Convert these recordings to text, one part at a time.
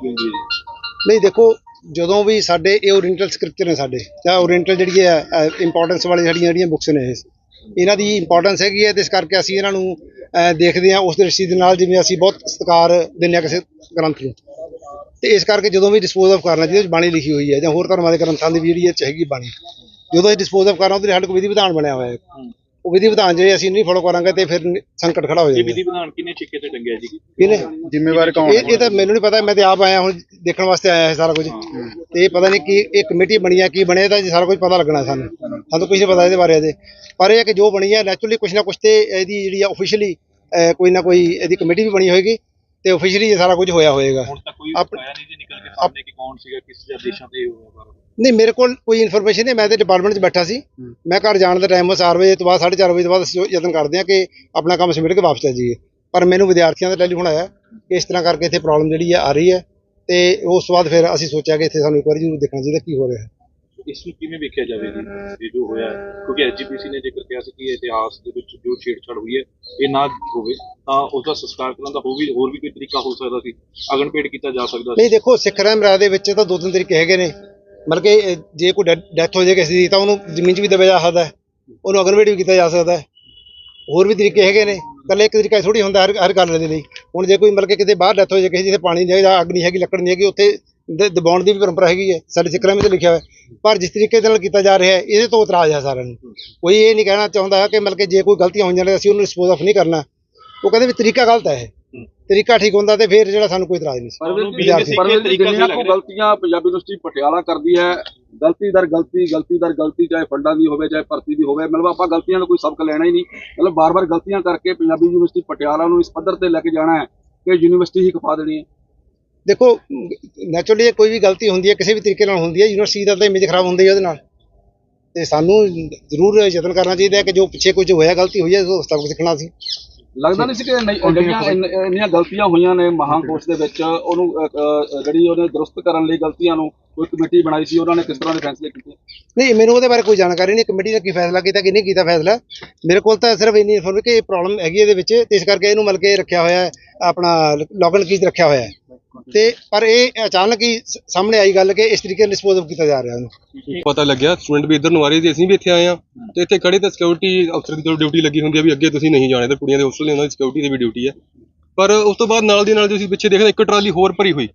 ਕੀਤੀ ਗਈ ਹੈ ਜੀ ਨਹੀਂ ਦੇਖੋ ਜਦੋਂ ਵੀ ਸਾਡੇ ਇਹ ਓਰੀਐਂਟਲ ਸਕ੍ਰਿਪਚਰ ਨੇ ਸਾਡੇ ਜਾਂ ਓਰੀਐਂਟਲ ਜਿਹੜੀ ਹੈ ਇੰਪੋਰਟੈਂਸ ਵਾਲੀ ਸਾਡੀਆਂ ਜਿਹੜੀਆਂ ਬੁੱਕਸ ਨੇ ਇਹ ਇਹਨਾਂ ਦੀ ਇੰਪੋਰਟੈਂਸ ਹੈਗੀ ਹੈ ਤੇ ਇਸ ਕਰਕੇ ਅਸੀਂ ਇਹਨਾਂ ਨੂੰ ਦੇਖਦੇ ਹਾਂ ਉਸ ਦ੍ਰਿਸ਼ਟੀ ਦੇ ਨਾਲ ਜਿਵੇਂ ਅਸੀਂ ਬਹੁਤ ਸਤਿਕਾਰ ਦਿੰਦੇ ਹਾਂ ਕਿਸੇ ਗ੍ਰੰਥ ਨੂੰ। ਤੇ ਇਸ ਕਰਕੇ ਜਦੋਂ ਵੀ ਡਿਸਪੋਜ਼ ਆਫ ਕਰਨਾ ਜਿਹਦੇ ਵਿੱਚ ਬਾਣੀ ਲਿਖੀ ਹੋਈ ਹੈ ਜਾਂ ਹੋਰ ਧਰਮਾਂ ਦੇ ਗ੍ਰੰਥਾਂ ਦੀ ਵੀ ਜਿਹੜੀ ਇਹ 'ਚ ਹੈਗੀ ਬਾਣੀ ਜਦੋਂ ਅਸੀਂ ਡਿਸਪੋਜ਼ ਆਫ ਕਰਨਾ ਉਹਦੇ ਲਈ ਸਾਡੇ ਕੋਲ ਵਿਧੀ ਵਿਧਾਨ ਬਣਿਆ ਹੋਇਆ ਹੈ। ਉਹ ਵਿਧੀ ਵਿਧਾਨ ਜੇ ਅਸੀਂ ਨਹੀਂ ਫੋਲੋ ਕਰਾਂਗੇ ਤੇ ਫਿਰ ਸੰਕਟ ਖੜਾ ਹੋ ਇਹ ਜਾਏਗਾ ਵਿਧੀ ਵਿਧਾਨ ਕਿੰਨੇ ਛਿੱਕੇ ਤੇ ਟੰਗਿਆ ਜੀ? ਇਹਨੇ ਜ਼ਿੰਮੇਵਾਰ ਕੌਣ? ਇਹ ਇਹ ਤਾਂ ਮੈਨੂੰ ਨਹੀਂ ਪਤਾ ਮੈਂ ਤੇ ਆਪ ਆਇਆ ਹੁਣ ਦੇਖਣ ਵਾਸਤੇ ਆਇਆ ਇਹ ਸਾਰਾ ਕੁਝ। ਤੇ ਇਹ ਪਤਾ ਨਹੀਂ ਕੀ ਇਹ ਕਮੇਟੀ ਬਣੀ ਆ ਕੀ ਬਣਿਆ ਤਾਂ ਜੀ ਸਾਰਾ ਕੁਝ ਪਤਾ ਲੱਗਣਾ ਸਾਨੂੰ। ਸਾਨੂੰ ਕੁਝ ਨਹੀਂ ਪਤਾ ਇਹਦੇ ਬਾਰੇ ਅਜੇ। ਪਰ ਇਹ ਹੈ ਕਿ ਜੋ ਬਣੀ ਹੈ ਨੈਚੁਰਲੀ ਕੁਝ ਨਾ ਕੁਝ ਤੇ ਇਹਦੀ ਜਿਹੜੀ ਆ ਆਫੀਸ਼ੀਅਲੀ ਕੋਈ ਨਾ ਕੋਈ ਇਹਦੀ ਕਮੇਟੀ ਵੀ ਬਣੀ ਹੋਏਗੀ ਤੇ ਆਫੀਸ਼ੀਅਲੀ ਇਹ ਸਾਰਾ ਕੁਝ ਹੋਇਆ ਹੋਏਗਾ। ਹੁਣ ਤੱਕ ਕੋਈ ਆਪ- ਆਇਆ ਨਹੀਂ ਜੀ ਨਿਕਲ ਕੇ ਸਾਹਮਣੇ ਕਿ ਕੌਣ ਸੀਗਾ ਕਿਸ ਦੇਸ਼ਾਂ ਤੇ ਇਹ ਹੋਇਆ ਬਾਰੇ ਨਹੀਂ ਮੇਰੇ ਕੋਲ ਕੋਈ ਇਨਫੋਰਮੇਸ਼ਨ ਨਹੀਂ ਮੈਂ ਤੇ ਡਿਪਾਰਟਮੈਂਟ 'ਚ ਬੈਠਾ ਸੀ। ਮੈਂ ਘਰ ਜਾਣ ਦਾ ਟਾਈਮ 4 ਵਜੇ ਤੋਂ ਬਾਅਦ 4:30 ਵਜੇ ਤੋਂ ਬਾਅਦ ਅਸੀਂ ਯਤਨ ਕਰਦੇ ਹਾਂ ਕਿ ਆਪਣਾ ਕੰਮ ਸਮੇਟ ਕੇ ਵਾਪਸ ਆ ਜਾਈਏ ਪਰ ਮੈਨੂੰ ਵਿਦਿਆਰਥੀਆਂ ਦਾ ਟੈਲੀਫੋਨ ਆਇਆ ਕਿ ਇਸ ਤਰ੍ਹਾਂ ਕਰਕੇ ਇੱਥੇ ਪ੍ਰੋਬਲਮ ਜਿਹੜੀ ਹੈ ਆ ਰਹੀ ਹੈ ਤੇ ਉਸ ਤੋਂ ਬਾਅਦ ਫਿਰ ਅਸੀਂ ਸੋਚਿਆ ਕਿ ਇੱਥੇ ਸਾਨੂੰ ਇੱਕ ਵਾਰੀ ਜ਼ਰੂਰ ਦੇਖਣਾ ਚਾਹੀਦਾ ਕੀ ਹੋ ਰਿਹਾ ਹੈ। ਇਸ ਨੂੰ ਕਿਵੇਂ ਵੇਖਿਆ ਜਾਵੇ ਜੀ? ਇਹ ਜੋ ਹੋਇਆ ਹੈ? ਕਿਉਂਕਿ ਐਜੀਪੀਸੀ ਨੇ ਜ਼ਿਕਰ ਕੀਤਾ ਸੀ ਕਿ ਇਤਿਹਾਸ ਦੇ ਵਿੱਚ ਜੋ ਛੇੜਛਾੜ ਹੋਈ ਹੈ ਇਹ ਨਾ ਹੋਵੇ ਤਾਂ ਉਸ ਦਾ ਸੰਸਕਾਰ ਕਰਨ ਦਾ ਹੋਰ ਵੀ ਹੋਰ ਵੀ ਕੋਈ ਤਰੀਕਾ ਹੋ ਸਕਦਾ ਸੀ? ਅਗਨਪੇੜ ਕੀਤਾ ਜਾ ਸਕਦਾ ਸੀ? ਨਹੀਂ ਦੇਖੋ ਸਿੱਖ ਰਹਿਮ ਰਾਜ ਦੇ ਵਿੱਚ ਤਾਂ ਦੋ ਤਿੰਨ ਤਰੀਕੇ ਹੈਗੇ ਨੇ। ਮਤਲਬ ਕਿ ਜੇ ਕੋਈ ਡੈਥ ਹੋ ਜਾਏ ਕਿਸੇ ਦੀ, ਤਾਂ ਉਹਨੂੰ ਜ਼ਮੀਨ 'ਚ ਵੀ ਦਬਿਆ ਜਾ ਸਕਦਾ ਹੈ। ਉਹਨੂੰ ਅਗਨਵੇਟ ਵੀ ਕੀਤਾ ਜਾ ਸਕਦਾ ਹੈ। ਹੋਰ ਵੀ ਤਰੀਕੇ ਹੈਗੇ ਨੇ। ਇਕੱਲੇ ਇੱਕ ਤਰੀਕਾ ਥੋੜੀ ਹੁੰਦਾ ਹਰ ਹਰ ਗੱਲ ਦੇ ਲਈ। ਹੁਣ ਜੇ ਕੋਈ ਮਤਲਬ ਕਿ ਕਿਤੇ ਬਾਹਰ ਡੈਥ ਹੋ ਜਾਏ ਕਿਸੇ ਜਿੱਥੇ ਪਾਣੀ ਨਹੀਂ ਹੈਗਾ ਅੱਗ ਨਹੀਂ ਹੈਗੀ, ਲੱਕੜ ਨਹੀਂ ਹੈਗੀ, ਉੱਥੇ ਦਬਾਉਣ ਦੀ ਵੀ ਪਰੰਪਰਾ ਹੈਗੀ ਹੈ। ਸਾਡੇ ਸਿੱਖਾਂ ਵਿੱਚ ਲਿਖਿਆ ਹੋਇਆ ਪਰ ਜਿਸ ਤਰੀਕੇ ਦੇ ਨਾਲ ਕੀਤਾ ਜਾ ਰਿਹਾ ਹੈ, ਇਹਦੇ ਤੋਂ ਇਤਰਾਜ਼ ਹੈ ਸਾਰਿਆਂ ਨੂੰ। ਕੋਈ ਇਹ ਨਹੀਂ ਕਹਿਣਾ ਚਾਹੁੰਦਾ ਕਿ ਮਤਲਬ ਕਿ ਜੇ ਕੋਈ ਗਲਤੀਆਂ ਹੋਈਆਂ ਨੇ, ਅਸੀਂ ਉਹਨੂੰ ਡਿਸਪੋਜ਼ ਆਫ ਨਹੀਂ ਕਰਨਾ। ਉਹ ਕਹਿੰਦੇ ਵੀ ਤਰੀਕਾ ਗਲਤ ਹੈ ਇਹ। ਤਰੀਕਾ ਠੀਕ ਹੁੰਦਾ ਤੇ ਫਿਰ ਜਿਹੜਾ ਸਾਨੂੰ ਕੋਈ ਇਤਰਾਜ਼ ਨਹੀਂ ਸੀ। ਪਰਵਿੰਦਰ ਤਰੀਕਾ ਜਿੰਨੀਆਂ ਕੋ। ਗਲਤੀਆਂ ਪੰਜਾਬੀ ਯੂਨੀਵਰਸਿਟੀ ਪਟਿਆਲਾ ਕਰਦੀ ਹੈ। ਗਲਤੀ ਦਰ ਗਲਤੀ ਗਲਤੀ ਦਰ ਗਲਤੀ ਚਾਹੇ ਫੰਡਾਂ ਦੀ ਹੋਵੇ ਚਾਹੇ ਭਰਤੀ ਦੀ ਹੋਵੇ। ਮਤਲਬ ਆਪਾਂ ਗਲਤੀਆਂ ਦਾ ਕੋਈ ਸਬਕ ਲੈਣਾ ਹੀ ਨਹੀਂ। ਮਤਲਬ ਬਾਰ-ਬਾਰ ਗਲਤੀਆਂ ਕਰਕੇ ਪੰਜਾਬੀ ਯੂਨੀਵਰਸਿਟੀ ਪਟਿਆਲਾ ਨੂੰ ਇਸ ਪੱਧਰ ਤੇ ਲੈ ਕੇ ਜਾਣਾ ਹੈ ਕਿ ਯੂਨੀਵਰਸਿਟੀ ਹੀ ਖਪਾ ਦੇਣੀ ਹੈ। ਦੇਖੋ ਨੈਚੁਰਲੀ ਕੋਈ ਵੀ ਗਲਤੀ ਹੁੰਦੀ ਹੈ ਕਿਸੇ ਵੀ ਤਰੀਕੇ ਨਾਲ ਹੁੰਦੀ ਹੈ ਯੂਨੀਵਰਸਿਟੀ ਦਾ ਤਾਂ ਇਮੇਜ ਖਰਾਬ ਹੁੰਦੀ ਹੈ ਉਹਦੇ ਨਾਲ। ਤੇ ਸਾਨੂੰ ਜ਼ਰੂਰ ਯਤਨ ਕਰਨਾ ਚਾਹੀਦਾ ਹੈ ਕਿ ਜੋ ਪਿੱਛੇ ਕੁਝ ਹੋਇਆ ਗਲਤੀ ਹੋਈ ਹੈ ਉਸ ਤੱਕ ਸਿੱਖਣਾ ਸੀ। ਲੱਗਦਾ ਨਹੀਂ ਸੀ ਕਿ ਨਹੀਂ- ਜਿਹੜੀਆਂ ਇੰਨ- ਇੰਨੀਆਂ ਗਲਤੀਆਂ ਹੋਈਆਂ ਨੇ ਮਹਾਂਕੋਸ਼ ਦੇ ਵਿੱਚ ਉਹਨੂੰ ਅ, ਅ, ਜਿਹੜੀ ਉਹਨੇ ਦਰੁਸਤ ਕਰਨ ਲਈ ਗਲਤੀਆਂ ਨੂੰ ਕੋਈ ਕਮੇਟੀ ਬਣਾਈ ਸੀ ਉਹਨਾਂ ਨੇ ਕਿਸ ਤਰ੍ਹਾਂ ਦੇ ਫੈਸਲੇ ਕੀਤੇ? ਨਹੀਂ ਮੈਨੂੰ ਉਹਦੇ ਬਾਰੇ ਕੋਈ ਜਾਣਕਾਰੀ ਨਹੀਂ ਕਮੇਟੀ ਨੇ ਕੀ ਫੈਸਲਾ ਕੀਤਾ ਕਿ ਨਹੀਂ ਕੀਤਾ ਫੈਸਲਾ? ਮੇਰੇ ਕੋਲ ਤਾਂ ਸਿਰਫ ਇੰਨੀ ਇਨਫੋਰਮੇਸ਼ਨ ਕਿ ਇਹ ਪ੍ਰੋਬਲਮ ਹੈਗੀ ਇਹਦੇ ਵਿੱਚ ਤੇ ਇਸ ਕਰਕੇ ਇਹਨੂੰ ਮਤਲਬ ਕਿ ਰੱਖਿਆ ਹੋਇਆ ਹੈ ਆਪਣਾ ਲੌਗਨ ਕੀਜ਼ ਰੱਖਿਆ ਹੋਇਆ ਹੈ। ਤੇ ਪਰ ਇਹ ਅਚਾਨਕ ਹੀ ਸ- ਸਾਹਮਣੇ ਆਈ ਗੱਲ ਕਿ ਇਸ ਤਰੀਕੇ ਨਾਲ ਡਿਸਪੋਜ਼ ਕੀਤਾ ਜਾ ਰਿਹਾ ਉਹਨੂੰ। ਪਤਾ ਲੱਗਿਆ ਸਟੂਡੈਂਟ ਵੀ ਇੱਧਰ ਨੂੰ ਆ ਰਹੇ ਸੀ ਅਸੀਂ ਵੀ ਇੱਥੇ ਆਏ ਆ ਤੇ ਇੱਥੇ ਖੜੇ ਤਾਂ ਸਿਕਿਉਰਿਟੀ ਅਫਸਰ ਦੀ ਡਿਊਟੀ ਲੱਗੀ ਹੁੰਦੀ ਆ ਵੀ ਅੱਗੇ ਤੁਸੀਂ ਨਹੀਂ ਜਾਣੇ ਤੇ ਕੁੜੀਆਂ ਦੇ ਹੋਸਟਲ ਨੇ ਉਹਨਾਂ ਦੀ ਸਿਕਿਉਰਿਟੀ ਦੀ ਵੀ ਡਿਊਟੀ ਹੈ ਪਰ ਉਸ ਤੋਂ ਬਾਅਦ ਨਾਲ ਦੀ ਨਾਲ ਤੁਸੀਂ ਪਿੱਛੇ ਦੇਖਦੇ ਇੱਕ ਟਰਾਲੀ ਹੋਰ ਭਰੀ ਹੋਈ।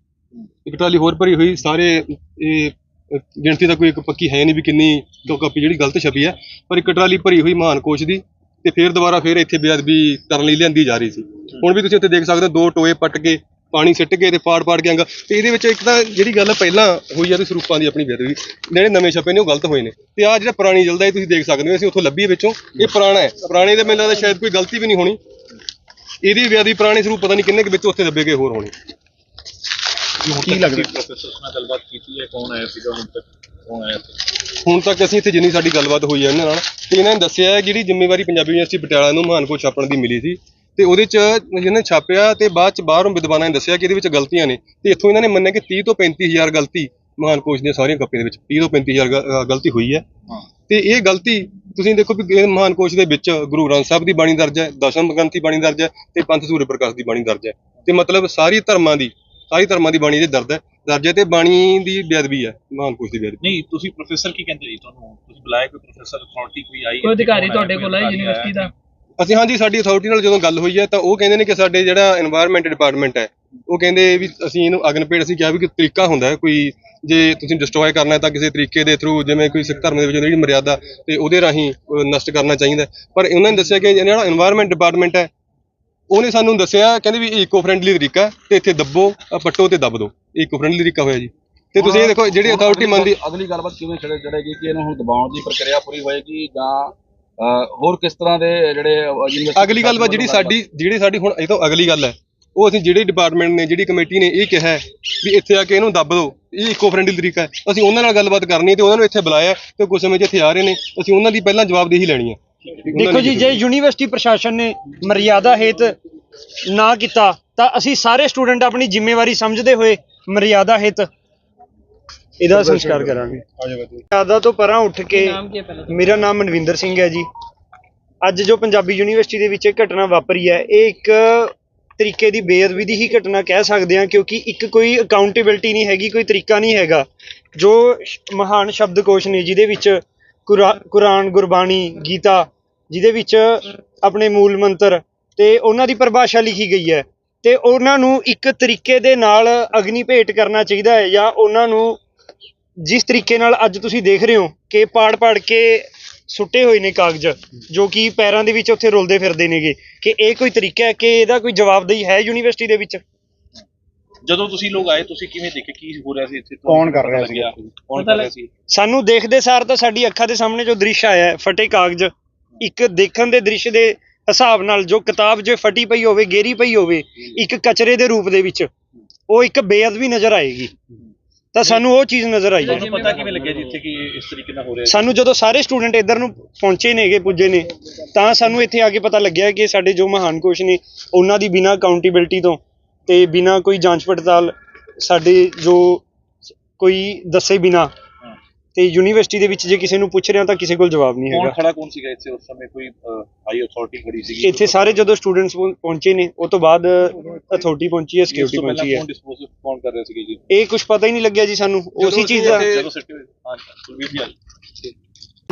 ਇੱਕ ਟਰਾਲੀ ਹੋਰ ਭਰੀ ਹੋਈ ਸਾਰੇ ਇਹ ਅਹ, ਗਿਣਤੀ ਤਾਂ ਕੋਈ ਇੱਕ ਪੱਕੀ ਹੈ ਨਹੀਂ ਵੀ ਕਿੰਨੀ ਤੋਂ ਕਾਪੀ ਜਿਹੜੀ ਗਲਤ ਛਪੀ ਹੈ ਪਰ ਇੱਕ ਟਰਾਲੀ ਭਰੀ ਹੋਈ ਮਹਾਨ ਕੋਸ਼ ਦੀ ਤੇ ਫਿਰ ਦੁਬਾਰਾ ਫਿਰ ਇੱਥੇ ਬੇਅਦਬੀ ਕਰਨ ਲਈ ਲਿਆਂਦੀ ਜਾ ਰਹੀ ਸੀ। ਹੁਣ ਵੀ ਤੁਸੀਂ ਇੱਥੇ ਦੇਖ ਸਕਦੇ ਹੋ ਦੋ ਟੋਏ ਪੱਟ ਕੇ ਪਾਣੀ ਸਿੱਟ ਕੇ ਤੇ ਪਾੜ ਪਾੜ ਕੇ ਅੰਗ ਤੇ ਇਹਦੇ ਵਿੱਚ ਇੱਕ ਤਾਂ ਜਿਹੜੀ ਗੱਲ ਪਹਿਲਾਂ ਹੋਈ ਆ ਤੇ ਸਰੂਪਾਂ ਦੀ ਆਪਣੀ ਬੇਅਦਬੀ ਜਿਹੜੇ ਨਵੇਂ ਛਪੇ ਨੇ ਉਹ ਗਲਤ ਹੋਏ ਨੇ। ਤੇ ਆ ਜਿਹੜਾ ਪੁਰਾਣੀ ਜਲਦਾ ਇਹ ਤੁਸੀਂ ਦੇਖ ਸਕਦੇ ਹੋ ਅਸੀਂ ਉੱਥੋਂ ਲੱਭੀ ਵਿੱਚੋਂ ਇਹ ਪੁਰਾਣਾ ਹੈ। ਪੁਰਾਣੇ ਦੇ ਮੈਨੂੰ ਲੱਗਦਾ ਸ਼ਾਇਦ ਕੋਈ ਗਲਤੀ ਵੀ ਨਹੀਂ ਹੋਣੀ। ਇਹਦੀ ਬੇਅਦਬੀ ਪੁਰਾਣੇ ਸਰੂਪ ਪਤਾ ਨਹੀਂ ਕਿੰਨੇ ਕੁ ਵਿੱਚ ਉੱਥੇ ਦੱਬੇ ਗਏ ਹੋਰ ਹੋਣੇ। ਕੀ ਲੱਗਦਾ? ਪ੍ਰੋਫੈਸਰ ਨਾਲ ਗੱਲਬਾਤ ਕੀਤੀ ਹੈ ਕੌਣ ਆਇਆ ਸੀਗਾ ਹੁਣ ਤੱਕ ਕੌਣ ਆਇਆ ਸੀ? ਹੁਣ ਤੱਕ ਅਸੀਂ ਇੱਥੇ ਜਿੰਨੀ ਸਾਡੀ ਗੱਲਬਾਤ ਹੋਈ ਹੈ ਇਹਨਾਂ ਨਾਲ ਤੇ ਇਹਨਾਂ ਨੇ ਦੱਸਿਆ ਹੈ ਜਿਹੜੀ ਜ਼ਿੰਮੇਵਾਰੀ ਪੰਜਾਬੀ ਯੂਨੀਵਰਸਿਟੀ ਪਟਿਆਲਾ ਨੂੰ ਮਹਾਨ ਕੋਸ਼ ਛਾਪਣ ਦੀ ਮਿਲੀ ਸੀ ਤੇ ਉਹਦੇ ਚ ਜਿਹਨੇ ਛਾਪਿਆ ਤੇ ਬਾਅਦ ਚ ਬਾਹਰੋਂ ਵਿਦਵਾਨਾਂ ਨੇ ਦੱਸਿਆ ਕਿ ਇਹਦੇ ਵਿੱਚ ਗਲਤੀਆਂ ਨੇ। ਤੇ ਇੱਥੋਂ ਇਹਨਾਂ ਨੇ ਮੰਨਿਆ ਕਿ 30 ਤੋਂ 35000 ਗਲਤੀ ਮਹਾਨ ਕੋਸ਼ ਦੀਆਂ ਸਾਰੀਆਂ ਕਾਪੀਆਂ ਦੇ ਵਿੱਚ 30 ਤੋਂ 35000 ਗ- ਅ, ਗਲਤੀ ਹੋਈ ਹੈ। ਤੇ ਇਹ ਗਲਤੀ ਤੁਸੀਂ ਦੇਖੋ ਕਿ ਇਹ ਮਹਾਨ ਕੋਸ਼ ਦੇ ਵਿੱਚ ਗੁਰੂ ਗ੍ਰੰਥ ਸਾਹਿਬ ਦੀ ਬਾਣੀ ਦਰਜ ਹੈ ਦਸ਼ਮ ਗ੍ਰੰਥੀ ਬਾਣੀ ਦਰਜ ਹੈ ਤੇ ਪੰਥ ਸੂਰਜ ਪ੍ਰਕਾਸ਼ ਦੀ ਬਾਣੀ ਦਰਜ ਹੈ। ਤੇ ਮਤਲਬ ਸਾਰੀ ਧਰਮਾਂ ਦੀ ਸਾਰੀ ਧਰਮਾਂ ਦੀ ਬਾਣੀ ਦੇ ਦਰਦ ਹੈ। ਦਰਜ ਹੈ ਤੇ ਬਾਣੀ ਦੀ ਬੇਅਦਬੀ ਹੈ ਮਹਾਨ ਕੋਸ਼ ਦੀ ਬੇਅਦਬੀ। ਨਹੀਂ ਤੁਸੀਂ ਪ੍ਰੋਫੈਸਰ ਕੀ ਕਹਿੰਦੇ ਜੀ? ਤੁਹਾਨੂੰ ਤੁਸੀਂ ਬੁਲਾਇਆ ਕੋਈ ਪ੍ਰੋਫੈਸਰ ਅਥਾਰਟੀ ਕੋਈ ਆਈ ਕੋਈ ਅਧਿਕਾਰੀ ਤੁਹਾਡੇ ਕੋਲ ਆਇਆ ਯੂਨੀਵਰਸਿਟੀ ਦਾ? ਅਸੀਂ ਹਾਂਜੀ ਸਾਡੀ ਅਥਾਰਟੀ ਨਾਲ ਜਦੋਂ ਗੱਲ ਹੋਈ ਹੈ ਤਾਂ ਉਹ ਕਹਿੰਦੇ ਨੇ ਕਿ ਸਾਡੇ ਜਿਹੜਾ এনवायरमेंट ਡਿਪਾਰਟਮੈਂਟ ਹੈ ਉਹ ਕਹਿੰਦੇ ਵੀ ਅਸੀਂ ਇਹਨੂੰ ਅਗਨਪੇੜ ਅਸੀਂ ਕਿਹਾ ਵੀ ਕਿ ਤਰੀਕਾ ਹੁੰਦਾ ਹੈ ਕੋਈ ਜੇ ਤੁਸੀਂ ਡਿਸਟਰੋਏ ਕਰਨਾ ਹੈ ਤਾਂ ਕਿਸੇ ਤਰੀਕੇ ਦੇ ਥਰੂ ਜਿਵੇਂ ਕੋਈ ਸਿੱਖ ਧਰਮ ਦੇ ਵਿੱਚ ਜਿਹੜੀ ਮਰਿਆਦਾ ਤੇ ਉਹਦੇ ਰਾਹੀਂ ਨਸ਼ਟ ਕਰਨਾ ਚਾਹੀਦਾ ਪਰ ਉਹਨਾਂ ਨੇ ਦੱਸਿਆ ਕਿ ਜਿਹੜਾ এনवायरमेंट ਡਿਪਾਰਟਮੈਂਟ ਹੈ ਉਹਨੇ ਸਾਨੂੰ ਦੱਸਿਆ ਕਹਿੰਦੇ ਵੀ ਇਕੋ ਫਰੈਂਡਲੀ ਤਰੀਕਾ ਤੇ ਇੱਥੇ ਦੱਬੋ ਪੱਟੋ ਤੇ ਦੱਬ ਦਿਓ ਇਕੋ ਫਰੈਂਡਲੀ ਤਰੀਕਾ ਹੋਇਆ ਜੀ। ਤੇ ਤੁਸੀਂ ਇਹ ਦੇਖੋ ਜਿਹੜੀ ਅਥਾਰਟੀ ਮੰਨਦੀ ਅਗਲੀ ਗੱਲਬਾਤ ਕਿਵੇਂ ਛੜੇ ਚੜੇਗੀ ਕਿ ਇਹਨੂੰ ਹੁਣ ਦਬਾਉਣ ਦੀ ਪ੍ਰਕਿਰਿਆ ਪੂਰੀ ਹੋਏਗੀ ਜਾਂ ਹੋਰ ਕਿਸ ਤਰ੍ਹਾਂ ਦੇ ਜਿਹੜੇ ਅਗਲੀ ਗੱਲ ਵਾ ਜਿਹੜੀ ਸਾਡੀ ਜਿਹੜੀ ਸਾਡੀ ਹੁਣ ਇਹ ਤੋਂ ਅਗਲੀ ਗੱਲ ਹੈ। ਉਹ ਅਸੀਂ ਜਿਹੜੇ ਡਿਪਾਰਟਮੈਂਟ ਨੇ ਜਿਹੜੀ ਕਮੇਟੀ ਨੇ ਇਹ ਕਿਹਾ ਵੀ ਇੱਥੇ ਆ ਕੇ ਇਹਨੂੰ ਦੱਬ ਦਿਓ। ਇਹ ਇਕੋ ਫ੍ਰੈਂਡਲੀ ਤਰੀਕਾ ਹੈ। ਅਸੀਂ ਉਹਨਾਂ ਨਾਲ ਗੱਲਬਾਤ ਕਰਨੀ ਹੈ ਤੇ ਉਹਨਾਂ ਨੂੰ ਇੱਥੇ ਬੁਲਾਇਆ ਤੇ ਕੁਝ ਸਮੇਂ 'ਚ ਇੱਥੇ ਆ ਰਹੇ ਨੇ। ਅਸੀਂ ਉਹਨਾਂ ਦੀ ਪਹਿਲਾਂ ਜਵਾਬਦੇਹੀ ਲੈਣੀ ਹੈ। ਦੇਖੋ ਜੀ ਜੇ ਯੂਨੀਵਰਸਿਟੀ ਪ੍ਰਸ਼ਾਸਨ ਨੇ ਮਰਿਆਦਾ ਹੇਤ ਨਾ ਕੀਤਾ ਤਾਂ ਅਸੀਂ ਸਾਰੇ ਸਟੂਡੈਂਟ ਆਪਣੀ ਜ਼ਿੰਮੇਵਾਰੀ ਸਮਝਦੇ ਹੋਏ ਮਰਿਆਦਾ ਹੇਤ ਇਹਦਾ ਸੰਸਕਾਰ ਕਰਾਂਗੇ। ਮਰਿਆਦਾ ਤੋਂ ਪਰਾਂ ਉੱਠ ਕੇ ਮੇਰਾ ਨਾਮ ਮਨਵਿੰਦਰ ਸਿੰਘ ਹੈ ਜੀ। ਅੱਜ ਜੋ ਪੰਜਾਬੀ ਯੂਨੀਵਰਸਿਟੀ ਦੇ ਵਿੱਚ ਇਹ ਘਟਨਾ ਵਾਪਰੀ ਹੈ ਇਹ ਇੱਕ ਤਰੀਕੇ ਦੀ ਬੇਅਦਬੀ ਦੀ ਹੀ ਘਟਨਾ ਕਹਿ ਸਕਦੇ ਹਾਂ ਕਿਉਂਕਿ ਇੱਕ ਕੋਈ ਅਕਾਊਂਟੇਬਿਲਟੀ ਨਹੀਂ ਹੈਗੀ ਕੋਈ ਤਰੀਕਾ ਨਹੀਂ ਹੈਗਾ। ਜੋ ਮਹਾਨ ਸ਼ਬਦਕੋਸ਼ ਨੇ ਜਿਹਦੇ ਵਿੱਚ ਕੁਰਾ- ਕੁਰਾਨ ਗੁਰਬਾਣੀ ਗੀਤਾ ਜਿਹਦੇ ਵਿੱਚ ਆਪਣੇ ਮੂਲ ਮੰਤਰ ਤੇ ਉਹਨਾਂ ਦੀ ਪਰਿਭਾਸ਼ਾ ਲਿਖੀ ਗਈ ਹੈ। ਤੇ ਉਹਨਾਂ ਨੂੰ ਇੱਕ ਤਰੀਕੇ ਦੇ ਨਾਲ ਅਗਨੀ ਭੇਟ ਕਰਨਾ ਚਾਹੀਦਾ ਹੈ ਜਾਂ ਉਹਨਾਂ ਨੂੰ ਜਿਸ ਤਰੀਕੇ ਨਾਲ ਅੱਜ ਤੁਸੀਂ ਦੇਖ ਰਹੇ ਹੋ ਕਿ ਪਾੜ-ਪਾੜ ਕੇ ਸੁੱਟੇ ਹੋਏ ਨੇ ਕਾਗਜ਼ ਜੋ ਕਿ ਪੈਰਾਂ ਦੇ ਵਿੱਚ ਉੱਥੇ ਰੁਲਦੇ ਫਿਰਦੇ ਨੇਗੇ। ਕਿ ਇਹ ਕੋਈ ਤਰੀਕਾ ਹੈ ਕਿ ਇਹਦਾ ਕੋਈ ਜਵਾਬਦੇਹੀ ਹੈ ਯੂਨੀਵਰਸਿਟੀ ਦੇ ਵਿੱਚ? ਜਦੋਂ ਤੁਸੀਂ ਲੋਕ ਆਏ ਤੁਸੀਂ ਕਿਵੇਂ ਦੇਖੇ? ਕੀ ਹੋ ਰਿਹਾ ਸੀ ਇੱਥੇ? ਕੌਣ ਕਰ ਰਿਹਾ ਲੱਗਿਆ ਕੌਣ ਕਰ ਰਿਹਾ ਸੀ? ਸਾਨੂੰ ਦੇਖਦੇ ਸਾਰ ਤਾਂ ਸਾਡੀ ਅੱਖਾਂ ਦੇ ਸਾਹਮਣੇ ਜੋ ਦ੍ਰਿਸ਼ ਆਇਆ ਹੈ, ਫਟੇ ਕਾਗਜ਼ ਇੱਕ ਦੇਖਣ ਦੇ ਦ੍ਰਿਸ਼ ਦੇ ਹਿਸਾਬ ਨਾਲ ਜੋ ਕਿਤਾਬ ਜੇ ਫਟੀ ਪਈ ਹੋਵੇ ਗੇਰੀ ਪਈ ਹੋਵੇ ਇੱਕ ਕਚਰੇ ਦੇ ਰੂਪ ਦੇ ਵਿੱਚ ਉਹ ਇੱਕ ਬੇਅਦਬੀ ਨਜ਼ਰ ਆਏਗੀ। ਤਾਂ ਸਾਨੂੰ ਉਹ ਚੀਜ਼ ਨਜ਼ਰ ਆਈ। ਹੈ ਪਤਾ ਕਿਵੇਂ ਲੱਗਿਆ ਜੀ ਇੱਥੇ ਕਿ ਇਸ ਤਰੀਕੇ ਨਾਲ ਹੋ ਰਿਹਾ ਸਾਨੂੰ ਜਦੋਂ ਸਾਰੇ ਸਟੂਡੈਂਟ ਇੱਧਰ ਨੂੰ ਪਹੁੰਚੇ ਨੇਗੇ ਪੁੱਜੇ ਨੇ ਤਾਂ ਸਾਨੂੰ ਇੱਥੇ ਆ ਕੇ ਪਤਾ ਲੱਗਿਆ ਕਿ ਸਾਡੇ ਜੋ ਮਹਾਨ ਕੋਸ਼ ਨੇ ਉਹਨਾਂ ਦੀ ਬਿਨਾਂ ਅਕਾਊਂਟੇਬਿਲਟੀ ਤੋਂ ਤੇ ਬਿਨਾਂ ਕੋਈ ਜਾਂਚ ਪੜਤਾਲ ਸਾਡੇ ਜੋ ਕੋਈ ਦੱਸੇ ਬਿਨਾਂ ਤੇ ਯੂਨੀਵਰਸਿਟੀ ਦੇ ਵਿੱਚ ਜੇ ਕਿਸੇ ਨੂੰ ਪੁੱਛ ਰਿਹਾ ਤਾਂ ਕਿਸੇ ਕੋਲ ਜਵਾਬ ਨਹੀਂ ਕੌਣ ਹੈਗਾ। ਖੜਾ ਕੌਣ ਸੀਗਾ ਇੱਥੇ ਉਸ ਸਮੇਂ? ਕੋਈ ਹਾਈ ਅਥਾਰਟੀ ਖੜੀ ਸੀਗੀ? ਇੱਥੇ ਸਾਰੇ ਜਦੋਂ ਸਟੂਡੈਂਟਸ ਪਹੁੰਚੇ ਨੇ ਉਹ ਤੋਂ ਬਾਅਦ ਅਥਾਰਟੀ ਪਹੁੰਚੀ ਹੈ ਸਿਕਿਉਰਿਟੀ ਪਹੁੰਚੀ ਹੈ। ਕੌਣ ਡਿਸਪੋਜ਼ ਕੌਣ ਕਰ ਰਿਹਾ ਸੀਗਾ ਜੀ? ਇਹ ਕੁਝ ਪਤਾ ਹੀ ਨਹੀਂ ਲੱਗਿਆ ਜੀ ਸਾਨੂੰ ਉਸੇ ਚੀਜ਼ ਦਾ। ਜਦੋਂ ਸਿੱਟੇ ਹੋਏ ਹਾਂ ਕੁਲਵੀਰ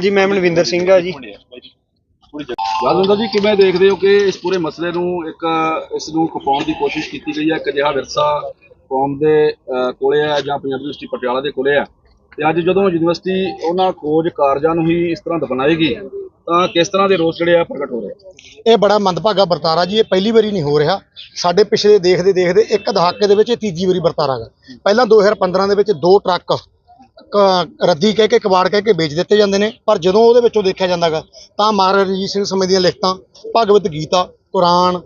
ਜੀ ਆ ਮੈਂ ਮਨਵਿੰਦਰ ਸਿੰਘ ਆ ਜੀ। ਆ, ਬਾਈ ਜੀ ਕਿਵੇਂ ਦੇਖਦੇ ਹੋ ਕਿ ਇਸ ਪੂਰੇ ਮਸਲੇ ਨੂੰ ਇੱਕ ਇਸ ਨੂੰ ਖਪਾਉਣ ਦੀ ਕੋਸ਼ਿਸ਼ ਕੀਤੀ ਗਈ ਹੈ? ਇੱਕ ਅਜਿਹਾ ਵਿਰਸਾ ਕੌਮ ਦੇ ਕੋਲੇ ਹੈ ਜਾਂ ਪੰਜਾਬ ਯੂਨੀਵਰਸਿਟੀ ਪਟਿਆਲਾ ਦੇ ਕੋਲੇ ਹੈ ਤੇ ਅੱਜ ਜਦੋਂ ਯੂਨੀਵਰਸਿਟੀ ਉਹਨਾਂ ਖੋਜ ਕਾਰਜਾਂ ਨੂੰ ਹੀ ਇਸ ਤਰ੍ਹਾਂ ਦਫਨਾਏਗੀ ਤਾਂ ਕਿਸ ਤਰ੍ਹਾਂ ਦੇ ਰੋਸ ਜਿਹੜੇ ਆ ਪ੍ਰਗਟ ਹੋ ਰਹੇ ਇਹ ਬੜਾ ਮੰਦਭਾਗਾ ਵਰਤਾਰਾ ਜੀ, ਇਹ ਪਹਿਲੀ ਵਾਰੀ ਨਹੀਂ ਹੋ ਰਿਹਾ। ਸਾਡੇ ਪਿਛਲੇ ਦੇਖਦੇ ਦੇਖਦੇ ਇੱਕ ਦਹਾਕੇ ਦੇ ਵਿੱਚ ਇਹ ਤੀਜੀ ਵਾਰੀ ਵਰਤਾਰਾ ਗਾ। ਪਹਿਲਾਂ 2015 ਦੇ ਵਿੱਚ ਦੋ ਟਰੱਕ ਰੱਦੀ ਕਹਿ ਕੇ, ਕਬਾੜ ਕਹਿ ਕੇ ਵੇਚ ਦਿੱਤੇ ਜਾਂਦੇ ਨੇ। ਪਰ ਜਦੋਂ ਉਹਦੇ ਵਿੱਚੋਂ ਦੇਖਿਆ ਜਾਂਦਾਗਾ ਤਾਂ ਮਹਾਰਾਜਾ ਰਣਜੀਤ ਸਿੰਘ ਸਮੇਂ ਦੀਆਂ ਲਿਖਤਾਂ ਭਗਵਤ ਗੀਤਾ ਕੁਰਾਨ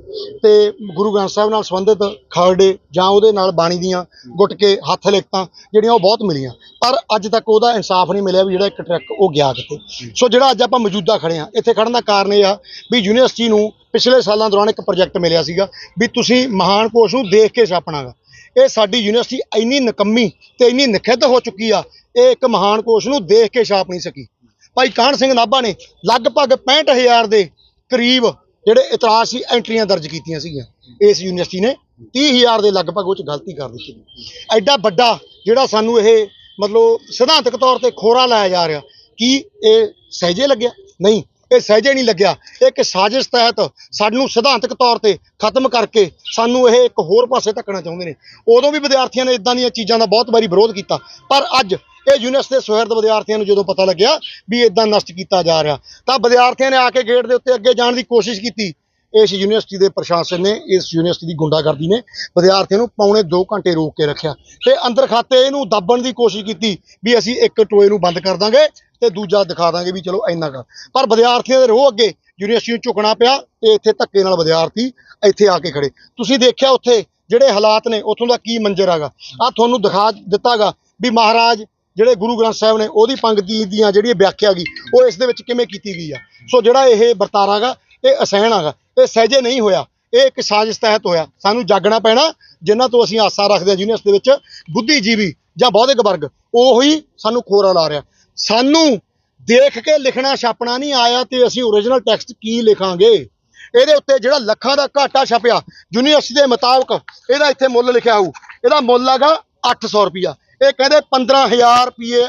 ਤੇ ਗੁਰੂ ਗ੍ਰੰਥ ਸਾਹਿਬ ਨਾਲ ਸੰਬੰਧਿਤ ਖਰੜੇ ਜਾਂ ਉਹਦੇ ਨਾਲ ਬਾਣੀ ਦੀਆਂ ਗੁਟਕੇ ਹੱਥ ਲਿਖਤਾਂ ਜਿਹੜੀਆਂ ਉਹ ਬਹੁਤ ਮਿਲੀਆਂ। ਪਰ ਅੱਜ ਤੱਕ ਉਹਦਾ ਇਨਸਾਫ ਨਹੀਂ ਮਿਲਿਆ ਵੀ ਜਿਹੜਾ ਇੱਕ ਟਰੱਕ ਉਹ ਗਿਆ ਕਿਤੇ। ਸੋ ਜਿਹੜਾ ਅੱਜ ਆਪਾਂ ਮੌਜੂਦਾ ਖੜੇ ਆ ਇੱਥੇ ਖੜਨ ਦਾ ਕਾਰਨ ਇਹ ਆ ਵੀ ਯੂਨੀਵਰਸਿਟੀ ਨੂੰ ਪਿਛਲੇ ਸਾਲਾਂ ਦੌਰਾਨ ਇੱਕ ਪ੍ਰੋਜੈਕਟ ਮਿਲਿਆ ਸੀਗਾ ਵੀ ਤੁਸੀਂ ਮਹਾਨ ਕੋਸ਼ ਨੂੰ ਦੇਖ ਕੇ ਛਾਪਣਾਗਾ ਇਹ ਸਾਡੀ ਯੂਨੀਵਰਸਿਟੀ ਇੰਨੀ ਨਕੰਮੀ ਤੇ ਇੰਨੀ ਨਿਖਿੱਧ ਹੋ ਚੁੱਕੀ ਆ, ਇਹ ਇੱਕ ਮਹਾਨ ਕੋਸ਼ ਨੂੰ ਦੇਖ ਕੇ ਛਾਪ ਨਹੀਂ ਸਕੀ। ਭਾਈ ਕਾਹਨ ਸਿੰਘ ਨਾਭਾ ਨੇ ਲਗਭਗ 65000 ਦੇ ਕਰੀਬ ਜਿਹੜੇ ਇਤਰਾਜ਼ ਸੀ ਐਂਟਰੀਆਂ ਦਰਜ ਕੀਤੀਆਂ ਸੀਗੀਆਂ। ਇਸ ਯੂਨੀਵਰਸਿਟੀ ਨੇ 30000 ਦੇ ਲਗਭਗ ਉਹ ਚ ਗਲਤੀ ਕਰ ਦਿੱਤੀ। ਐਡਾ ਵੱਡਾ ਜਿਹੜਾ ਸਾਨੂੰ ਇਹ ਮਤਲਬ ਸਿਧਾਂਤਕ ਤੌਰ ਤੇ ਖੋਰਾ ਲਾਇਆ ਜਾ ਰਿਹਾ, ਕੀ ਇਹ ਸਹਿਜੇ ਲੱਗਿਆ? ਨਹੀਂ। ਇਹ ਸਹਿਜੇ ਨਹੀਂ ਲੱਗਿਆ। ਇਹ ਇੱਕ ਸਾਜ਼ਿਸ਼ ਤਹਿਤ ਸਾਨੂੰ ਸਿਧਾਂਤਕ ਤੌਰ ਤੇ ਖਤਮ ਕਰਕੇ ਸਾਨੂੰ ਇਹ ਇੱਕ ਹੋਰ ਪਾਸੇ ਧੱਕਣਾ ਚਾਹੁੰਦੇ ਨੇ। ਉਦੋਂ ਵੀ ਵਿਦਿਆਰਥੀਆਂ ਨੇ ਇਦਾਂ ਦੀਆਂ ਚੀਜ਼ਾਂ ਦਾ ਬਹੁਤ ਵਾਰੀ ਵਿਰੋਧ ਕੀਤਾ। ਪਰ ਅੱਜ ਇਹ ਯੂਨੀਵਰਸਿਟੀ ਦੇ ਸੁਹਿਰਦ ਵਿਦਿਆਰਥੀਆਂ ਨੂੰ ਜਦੋਂ ਪਤਾ ਲੱਗਿਆ ਵੀ ਇਦਾਂ ਨਸ਼ਟ ਕੀਤਾ ਜਾ ਰਿਹਾ, ਤਾਂ ਵਿਦਿਆਰਥੀਆਂ ਨੇ ਆ ਕੇ ਗੇਟ ਦੇ ਉੱਤੇ ਅੱਗੇ ਜਾਣ ਦੀ ਕੋਸ਼ਿਸ਼ ਕੀਤੀ। ਇਸ ਯੂਨੀਵਰਸਿਟੀ ਦੇ ਪ੍ਰਸ਼ਾਸਨ ਨੇ, ਇਸ ਯੂਨੀਵਰਸਿਟੀ ਦੀ ਗੁੰਡਾਗਰਦੀ ਨੇ ਵਿਦਿਆਰਥੀਆਂ ਨੂੰ ਪੌਣੇ 2 ਘੰਟੇ ਰੋਕ ਕੇ ਰੱਖਿਆ। ਤੇ ਅੰਦਰ ਖਾਤੇ ਇਹਨੂੰ ਦੱਬਣ ਦੀ ਕੋਸ਼ਿਸ਼ ਕੀਤੀ ਵੀ ਅਸੀਂ ਇੱਕ ਟੋਏ ਨੂੰ ਬੰਦ ਕਰ ਦਾਂਗੇ। ਤੇ ਦੂਜਾ ਦਿਖਾ ਦਾਂਗੇ ਵੀ ਚਲੋ ਇੰਨਾ ਕਰ ਪਰ ਵਿਦਿਆਰਥੀਆਂ ਦੇ ਰੋਹ ਅੱਗੇ, ਯੂਨੀਵਰਸਿਟੀ ਨੂੰ ਝੁਕਣਾ ਪਿਆ ਤੇ ਇੱਥੇ ਧੱਕੇ ਨਾਲ ਵਿਦਿਆਰਥੀ ਇੱਥੇ ਆ ਕੇ ਖੜੇ। ਤੁਸੀਂ ਦੇਖਿਆ ਉੱਥੇ ਜਿਹੜੇ ਹਾਲਾਤ ਨੇ, ਉੱਥੋਂ ਦਾ ਕੀ ਮੰਜ਼ਰ ਹੈਗਾ? ਆ ਤੁਹਾਨੂੰ ਦਿਖਾ ਦਿੱਤਾਗਾ ਵੀ ਮਹਾਰਾਜ, ਜਿਹੜੇ ਗੁਰੂ ਗ੍ਰੰਥ ਸਾਹਿਬ ਨੇ ਉਹਦੀ ਪੰਕਤੀ ਦੀਆਂ ਜਿਹੜੀ ਵਿਆਖਿਆ ਗਈ, ਉਹ ਇਸ ਦੇ ਵਿੱਚ ਕਿਵੇਂ ਕੀਤੀ ਗਈ ਆ? ਸੋ ਜਿਹੜਾ ਇਹ ਵਰਤਾਰਾ ਗਾ ਇਹ ਅਸਹਿਣ ਹੈਗਾ, ਇਹ ਸਹਿਜੇ ਨਹੀਂ ਹੋਇਆ। ਇਹ ਇੱਕ ਸਾਜ਼ਿਸ਼ ਤਹਿਤ ਹੋਇਆ। ਸਾਨੂੰ ਜਾਗਣਾ ਪੈਣਾ ਜਿਨ੍ਹਾਂ ਤੋਂ ਅਸੀਂ ਆਸਾਂ ਰੱਖਦੇ ਹਾਂ ਯੂਨੀਵਰਸਿਟੀ ਦੇ ਵਿੱਚ ਬੁੱਧੀਜੀਵੀ ਜਾਂ ਬੌਧਿਕ ਵਰਗ, ਉਹ ਹੀ ਸਾਨੂੰ ਖੋਰਾ ਲਾ ਰਿਹਾ। ਸਾਨੂੰ ਦੇਖ ਕੇ ਲਿਖਣਾ ਛਾਪਣਾ ਨਹੀਂ ਆਇਆ ਤੇ ਅਸੀਂ ਓਰੀਜਨਲ ਟੈਕਸਟ ਕੀ ਲਿਖਾਂਗੇ? ਇਹਦੇ ਉੱਤੇ ਜਿਹੜਾ ਲੱਖਾਂ ਦਾ ਘਾਟਾ ਛਪਿਆ, ਯੂਨੀਵਰਸਿਟੀ ਦੇ ਮੁਤਾਬਕ ਇਹਦਾ ਇੱਥੇ ਮੁੱਲ ਲਿਖਿਆ ਹੋਊ। ਇਹਦਾ ਮੁੱਲ ਹੈਗਾ 800 ਰੁਪਿਆ ਇਹ ਕਹਿੰਦੇ 15000 ਰੁਪਏ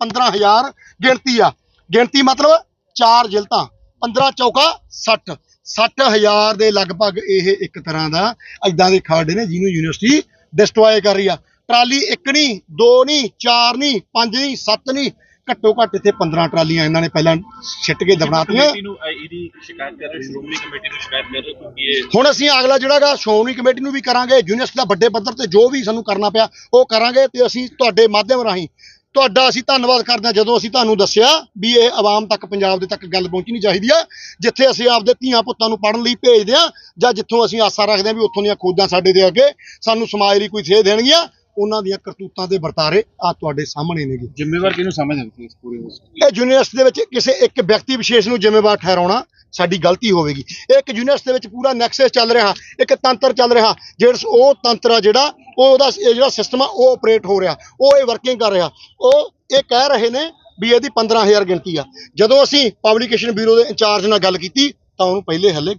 15000 ਗਿਣਤੀ ਆ। ਗਿਣਤੀ ਮਤਲਬ ਚਾਰ ਜਿਲਤਾਂ 15 ਚੌਕਾ 60 60000 ਦੇ ਲਗਭਗ ਇਹ ਇੱਕ ਤਰ੍ਹਾਂ ਦਾ ਐਦਾਂ ਦੇ ਖਾੜੇ ਨੇ ਜਿਹਨੂੰ ਯੂਨੀਵਰਸਿਟੀ ਡਿਸਟਰੋਏ ਕਰ ਰਹੀ ਆ। ਟਰਾਲੀ ਇੱਕ ਨਹੀਂ, ਦੋ ਨਹੀਂ, ਚਾਰ ਨਹੀਂ, ਪੰਜ ਨਹੀਂ, ਸੱਤ ਨਹੀਂ ਘੱਟੋ ਘੱਟ ਇੱਥੇ 15 ਟਰਾਲੀਆਂ ਇਹਨਾਂ ਨੇ ਪਹਿਲਾਂ ਛਿੱਟ ਕੇ ਦਫਨਾਤੀਆਂ ਕਮੇਟੀ ਨੂੰ ਅਹ, ਇਹਦੀ ਸ਼ਿਕਾਇਤ ਕਰ ਰਹੇ ਸ਼੍ਰੋਮਣੀ ਕਮੇਟੀ ਨੂੰ ਸ਼ਿਕਾਇਤ ਕਰ ਰਹੇ ਕਿਉਂਕਿ ਇਹ ਹੁਣ ਅਸੀਂ ਅਗਲਾ ਜਿਹੜਾ ਗਾ ਸ਼੍ਰੋਮਣੀ ਕਮੇਟੀ ਨੂੰ ਵੀ ਕਰਾਂਗੇ ਯੂਨੀਵਰਸਿਟੀ ਦਾ ਵੱਡੇ ਪੱਧਰ ਤੇ ਜੋ ਵੀ ਸਾਨੂੰ ਕਰਨਾ ਪਿਆ ਉਹ ਕਰਾਂਗੇ ਤੇ ਅਸੀਂ ਤੁਹਾਡੇ ਮਾਧਿਅਮ ਰਾਹੀਂ ਤੁਹਾਡਾ ਅਸੀਂ ਧੰਨਵਾਦ ਕਰਦੇ ਹਾਂ ਜਦੋਂ ਅਸੀਂ ਤੁਹਾਨੂੰ ਦੱਸਿਆ ਵੀ ਇਹ ਆਵਾਮ ਤੱਕ ਪੰਜਾਬ ਦੇ ਤੱਕ ਗੱਲ ਪਹੁੰਚਣੀ ਚਾਹੀਦੀ ਆ ਜਿੱਥੇ ਅਸੀਂ ਆਪਦੇ ਧੀਆਂ ਪੁੱਤਾਂ ਨੂੰ ਪੜ੍ਹਨ ਲਈ ਭੇਜਦੇ ਆ ਜਾਂ ਜਿੱਥੋਂ ਅਸੀਂ ਆਸਾ ਰੱਖਦੇ ਆ ਵੀ ਉੱਥੋਂ ਦੀਆਂ ਖੋਜਾਂ ਸਾਡੇ ਦੇ ਅੱਗੇ ਸਾਨੂੰ ਸਮਾਜ ਲਈ ਕੋਈ ਸੇਧ ਦੇਣਗੀਆਂ। ਉਹਨਾਂ ਦੀਆਂ ਕਰਤੂਤਾਂ ਦੇ ਵਰਤਾਰੇ ਆ ਤੁਹਾਡੇ ਸਾਹਮਣੇ ਨੇਗੇ। ਜ਼ਿੰਮੇਵਾਰ ਕਿਹਨੂੰ ਸਮਝਦੇ ਤੁਸੀਂ ਇਸ ਪੂਰੇ ਇਹ ਯੂਨੀਵਰਸਿਟੀ ਦੇ ਵਿੱਚ ਕਿਸੇ ਇੱਕ ਵਿਅਕਤੀ ਵਿਸ਼ੇਸ਼ ਨੂੰ ਜ਼ਿੰਮੇਵਾਰ ਠਹਿਰਾਉਣਾ ਸਾਡੀ ਗਲਤੀ ਹੋਵੇਗੀ। ਇੱਕ ਯੂਨੀਵਰਸਿਟੀ ਦੇ ਵਿੱਚ ਪੂਰਾ ਨੈਕਸਸ ਚੱਲ ਰਿਹਾ ਇੱਕ ਤੰਤਰ ਚੱਲ ਰਿਹਾ ਜਿਹੜਾ ਉਹ ਤੰਤਰ ਆ ਜਿਹੜਾ ਉਹ ਉਹਦਾ ਇਹ ਜਿਹੜਾ ਸਿਸਟਮ ਆ ਉਹ ਆਪਰੇਟ ਹੋ ਰਿਹਾ ਉਹ ਇਹ ਵਰਕਿੰਗ ਕਰ ਰਿਹਾ। ਉਹ ਇਹ ਕਹਿ ਰਹੇ ਨੇ ਵੀ ਇਹਦੀ 15000 ਗਿਣਤੀ ਆ। ਜਦੋਂ ਅਸੀਂ ਪਬਲਿਕੇਸ਼ਨ ਬਿਊਰੋ ਦੇ ਇੰਚਾਰਜ ਨਾਲ ਗੱਲ ਕੀਤੀ ਤਾਂ ਉਹਨੂੰ ਪਹਿਲੇ ਹੱਲੇ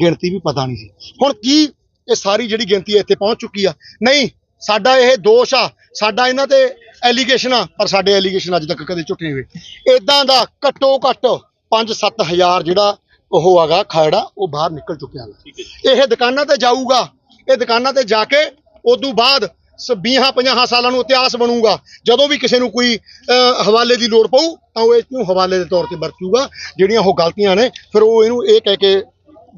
ਗਿਣਤੀ ਵੀ ਪਤਾ ਨਹੀਂ ਸੀ। ਹੁਣ ਕੀ ਇਹ ਸਾਰੀ ਜਿਹੜੀ ਗਿਣਤੀ ਇੱਥੇ ਪਹੁੰਚ ਚੁੱਕੀ ਆ? ਨਹੀਂ ਸਾਡਾ ਇਹ ਦੋਸ਼ ਆ ਸਾਡਾ ਇਹਨਾਂ ਤੇ ਐਲੀਗੇਸ਼ਨ ਆ ਪਰ ਸਾਡੇ ਐਲੀਗੇਸ਼ਨ ਅੱਜ ਤੱਕ ਕਦੇ ਝੁੱਟੇ ਨਹੀਂ ਹੋਏ। ਇਦਾਂ ਦਾ ਘੱਟੋ ਘੱਟ 5-7 ਹਜ਼ਾਰ ਜਿਹੜਾ ਉਹ ਹੈਗਾ ਖਾੜਾ ਉਹ ਬਾਹਰ ਨਿਕਲ ਚੁੱਕਿਆ ਗਾ ਇਹ ਦੁਕਾਨਾਂ ਤੇ ਜਾਊਗਾ ਇਹ ਦੁਕਾਨਾਂ ਤੇ ਜਾ ਕੇ ਉਦੋਂ ਬਾਅਦ 20 50 ਸਾਲਾਂ ਨੂੰ ਇਤਿਹਾਸ ਬਣੂਗਾ। ਜਦੋਂ ਵੀ ਕਿਸੇ ਨੂੰ ਕੋਈ ਹਵਾਲੇ ਦੀ ਲੋੜ ਪਊ ਤਾਂ ਉਹ ਇਸ ਨੂੰ ਹਵਾਲੇ ਦੇ ਤੌਰ ਤੇ ਵਰਤੂਗਾ। ਜਿਹੜੀਆਂ ਉਹ ਗਲਤੀਆਂ ਨੇ ਫਿਰ ਉਹ ਇਹਨੂੰ ਇਹ ਕਹਿ ਕੇ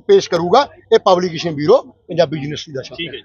ਪੇਸ਼ ਕਰੂਗਾ। ਇਹ ਪਬਲਿਕੇਸ਼ਨ ਬਿਊਰੋ ਪੰਜਾਬੀ ਯੂਨੀਵਰਸਿਟੀ ਦਾ ਛਾਪਾ ਠੀਕ ਹੈ